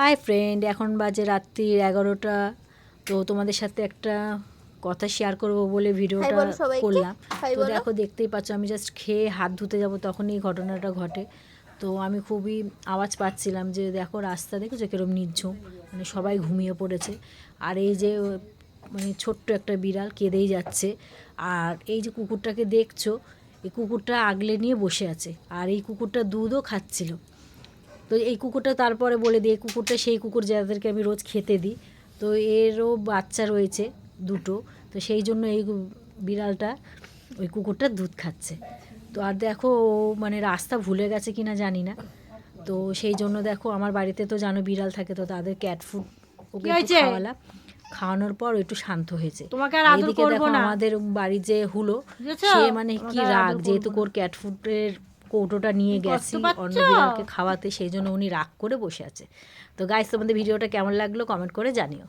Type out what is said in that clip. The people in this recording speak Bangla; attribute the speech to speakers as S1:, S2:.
S1: হাই ফ্রেন্ড এখন বাজে রাত্রির এগারোটা। তো তোমাদের সাথে একটা কথা শেয়ার করব বলে ভিডিওটা করলাম। তো দেখো দেখতেই পাচ্ছ আমি জাস্ট খেয়ে হাত ধুতে যাব তখনই এই ঘটনাটা ঘটে। তো আমি খুবই আওয়াজ পাচ্ছিলাম যে দেখো রাস্তা দেখেছ? কিরম নিঝুম মানে সবাই ঘুমিয়ে পড়েছে। আর এই যে মানে ছোট্ট একটা বিড়াল কেঁদেই যাচ্ছে। আর এই যে কুকুরটাকে দেখছ এই কুকুরটা আগলে নিয়ে বসে আছে। আর এই কুকুরটা দুধও খাচ্ছিল। তো এই কুকুরটা তারপরে বলে দিই এই কুকুরটা সেই কুকুর যাদেরকে আমি রোজ খেতে দিই। তো এরও বাচ্চা রয়েছে দুটো তো সেই জন্য এই বিড়ালটা ওই কুকুরটা দুধ খাচ্ছে। তো আর দেখো ও মানে রাস্তা ভুলে গেছে কি না জানি না। তো সেই জন্য দেখো আমার বাড়িতে তো জানো বিড়াল থাকে তো তাদের ক্যাট ফুড ওকে খাওয়ালাম। খাওয়ানোর পর একটু শান্ত হয়েছে।
S2: তোমাকে আর আদর
S1: দেখো
S2: না।
S1: আমাদের বাড়ি যে হুলো? সে মানে কি রাগ যেহেতু
S2: করব
S1: ওর ক্যাট ফুডের কৌটোটা নিয়ে গেছি
S2: পাচ্ছো?
S1: খাওয়াতে সেই জন্য উনি রাগ করে বসে আছে। তো গাইস তোমাদের ভিডিওটা কেমন লাগল? কমেন্ট করে জানিও।